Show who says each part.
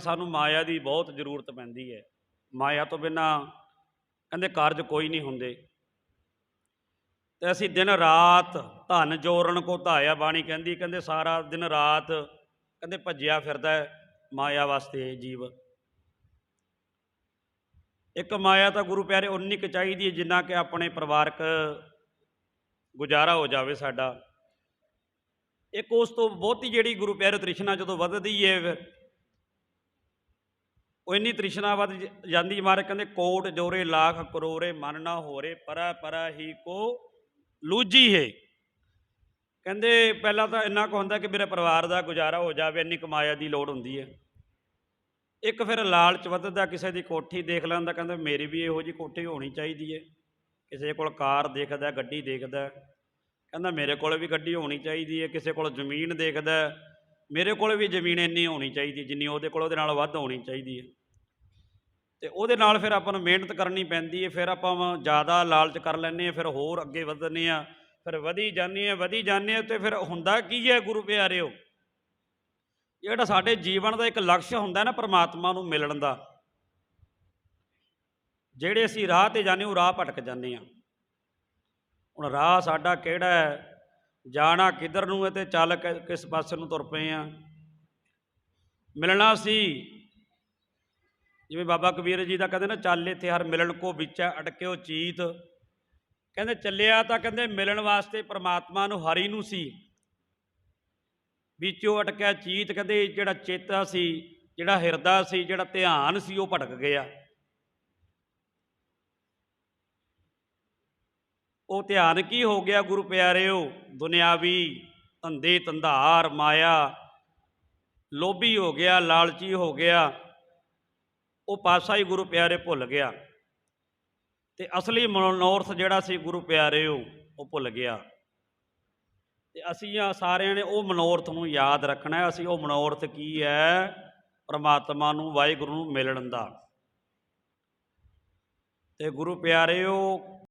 Speaker 1: ਸਾਨੂੰ ਮਾਇਆ ਦੀ ਬਹੁਤ ਜ਼ਰੂਰਤ ਪੈਂਦੀ ਹੈ। ਮਾਇਆ ਤੋਂ ਬਿਨਾ ਕਹਿੰਦੇ ਕਾਰਜ ਕੋਈ ਨਹੀਂ ਹੁੰਦੇ। ਤੇ ਅਸੀਂ ਦਿਨ ਰਾਤ ਧਨ ਜੋੜਨ ਕੋ ਧਾਇਆ ਬਾਣੀ ਕਹਿੰਦੀ, ਕਹਿੰਦੇ ਸਾਰਾ ਦਿਨ ਰਾਤ ਕਹਿੰਦੇ ਭੱਜਿਆ ਫਿਰਦਾ ਮਾਇਆ ਵਾਸਤੇ ਜੀਵ। ਇੱਕ ਮਾਇਆ ਤਾਂ ਗੁਰੂ ਪਿਆਰੇ ਉਨੀ ਕੁ ਚਾਹੀਦੀ ਹੈ ਜਿੰਨਾ ਕਿ ਆਪਣੇ ਪਰਿਵਾਰਕ ਗੁਜ਼ਾਰਾ ਹੋ ਜਾਵੇ ਸਾਡਾ। ਇੱਕ ਉਸ ਤੋਂ ਬਹੁਤੀ ਜਿਹੜੀ ਗੁਰੂ ਪਿਆਰੇ ਤ੍ਰਿਸ਼ਨਾ ਜਦੋਂ ਵੱਧਦੀ ਹੈ ਉਹ ਇੰਨੀ ਤ੍ਰਿਸ਼ਨਾ ਵੱਧ ਜਾਂਦੀ ਮਾਰੇ ਕਹਿੰਦੇ ਕੋਟ ਜੋਰੇ ਲੱਖ ਕਰੋਰੇ ਮਨ ਨਾ ਹੋਰੇ ਪਰਾ ਪਰਾ ਹੀ ਕੋ ਲੂਜੀ ਹੈ। ਕਹਿੰਦੇ ਪਹਿਲਾਂ ਤਾਂ ਇੰਨਾ ਕੁ ਹੁੰਦਾ ਕਿ ਮੇਰੇ ਪਰਿਵਾਰ ਦਾ ਗੁਜ਼ਾਰਾ ਹੋ ਜਾਵੇ, ਇੰਨੀ ਕਮਾਇਆ ਦੀ ਲੋੜ ਹੁੰਦੀ ਹੈ। ਇੱਕ ਫਿਰ ਲਾਲਚ ਵੱਧਦਾ, ਕਿਸੇ ਦੀ ਕੋਠੀ ਦੇਖ ਲੈਂਦਾ, ਕਹਿੰਦਾ ਮੇਰੀ ਵੀ ਇਹੋ ਜੀ ਕੋਠੀ ਹੋਣੀ ਚਾਹੀਦੀ ਹੈ। ਕਿਸੇ ਕੋਲ ਕਾਰ ਦੇਖਦਾ, ਗੱਡੀ ਦੇਖਦਾ, ਕਹਿੰਦਾ ਮੇਰੇ ਕੋਲ ਵੀ ਗੱਡੀ ਹੋਣੀ ਚਾਹੀਦੀ ਹੈ। ਕਿਸੇ ਕੋਲ ਜ਼ਮੀਨ ਦੇਖਦਾ, ਮੇਰੇ ਕੋਲ ਵੀ ਜ਼ਮੀਨ ਇੰਨੀ ਹੋਣੀ ਚਾਹੀਦੀ, ਜਿੰਨੀ ਉਹਦੇ ਕੋਲ, ਉਹਦੇ ਨਾਲ ਵੱਧ ਹੋਣੀ ਚਾਹੀਦੀ ਹੈ। ਤੇ ਉਹਦੇ ਨਾਲ ਫਿਰ ਆਪਾਂ ਨੂੰ ਮਿਹਨਤ ਕਰਨੀ ਪੈਂਦੀ ਹੈ ਫਿਰ ਆਪਾਂ ਜ਼ਿਆਦਾ ਲਾਲਚ ਕਰ ਲੈਂਦੇ ਹਾਂ ਫਿਰ ਹੋਰ ਅੱਗੇ ਵਧਨੇ ਆ, ਫਿਰ ਵਧੀ ਜਾਂਦੇ ਆ, ਵਧੀ ਜਾਂਦੇ ਆ ਤੇ ਫਿਰ ਹੁੰਦਾ ਕੀ ਹੈ ਗੁਰੂ ਪਿਆਰਿਓ? ਜਿਹੜਾ ਸਾਡੇ ਜੀਵਨ ਦਾ ਇੱਕ ਲਕਸ਼ ਹੁੰਦਾ ਨਾ ਪ੍ਰਮਾਤਮਾ ਨੂੰ ਮਿਲਣ ਦਾ, ਜਿਹੜੇ ਅਸੀਂ ਰਾਹ ਤੇ ਜਾਂਦੇ ਉਹ ਰਾਹ ਭਟਕ ਜਾਂਦੇ ਆ। ਹੁਣ ਰਾਹ ਸਾਡਾ ਕਿਹੜਾ ਹੈ ਜਾਣਾ ਕਿੱਧਰ ਨੂੰ ਹੈ ਤੇ ਚੱਲ ਕਿਸ ਪਾਸੇ ਨੂੰ ਤੁਰ ਪਏ ਆ? ਮਿਲਣਾ ਸੀ। ਜਿਵੇਂ ਬਾਬਾ ਕਬੀਰ ਜੀ ਦਾ ਕਹਿੰਦੇ ਨਾ, ਚੱਲ ਇੱਥੇ ਹਰ ਮਿਲਣ ਕੋ ਵਿੱਚ ਅਟਕਿਓ ਚੀਤ। ਕਹਿੰਦੇ ਚੱਲਿਆ ਤਾਂ ਕਹਿੰਦੇ ਮਿਲਣ ਵਾਸਤੇ ਪ੍ਰਮਾਤਮਾ ਨੂੰ ਹਰੀ ਨੂੰ ਸੀ। ਵਿੱਚੋਂ ਅਟਕਿਆ ਚੀਤ ਕਹਿੰਦੇ ਜਿਹੜਾ ਚੇਤਾ ਸੀ, ਜਿਹੜਾ ਹਿਰਦਾ ਸੀ, ਜਿਹੜਾ ਧਿਆਨ ਸੀ, ਉਹ ਭਟਕ ਗਿਆ। ਉਹ ਧਿਆਨ ਕੀ ਹੋ ਗਿਆ ਗੁਰੂ ਪਿਆਰਿਓ? ਦੁਨਿਆਵੀ ਧੰਦੇ ਧੰਧਾਰ, ਮਾਇਆ। ਲੋਭੀ ਹੋ ਗਿਆ, ਲਾਲਚੀ ਹੋ ਗਿਆ। ਉਹ ਪਾਸਾ ਹੀ ਗੁਰੂ ਪਿਆਰੇ ਭੁੱਲ ਗਿਆ ਤੇ ਅਸਲੀ ਮਨੋਰਥ ਜਿਹੜਾ ਸੀ ਗੁਰੂ ਪਿਆਰਿਓ ਉਹ ਭੁੱਲ ਗਿਆ। ਤੇ ਅਸੀਂ ਆ ਸਾਰਿਆਂ ਨੇ ਉਹ ਮਨੋਰਥ ਨੂੰ ਯਾਦ ਰੱਖਣਾ ਅਸੀਂ ਉਹ ਮਨੋਰਥ ਕੀ ਹੈ? ਪ੍ਰਮਾਤਮਾ ਨੂੰ, ਵਾਹਿਗੁਰੂ ਨੂੰ ਮਿਲਣ ਦਾ। ਤੇ ਗੁਰੂ ਪਿਆਰਿਓ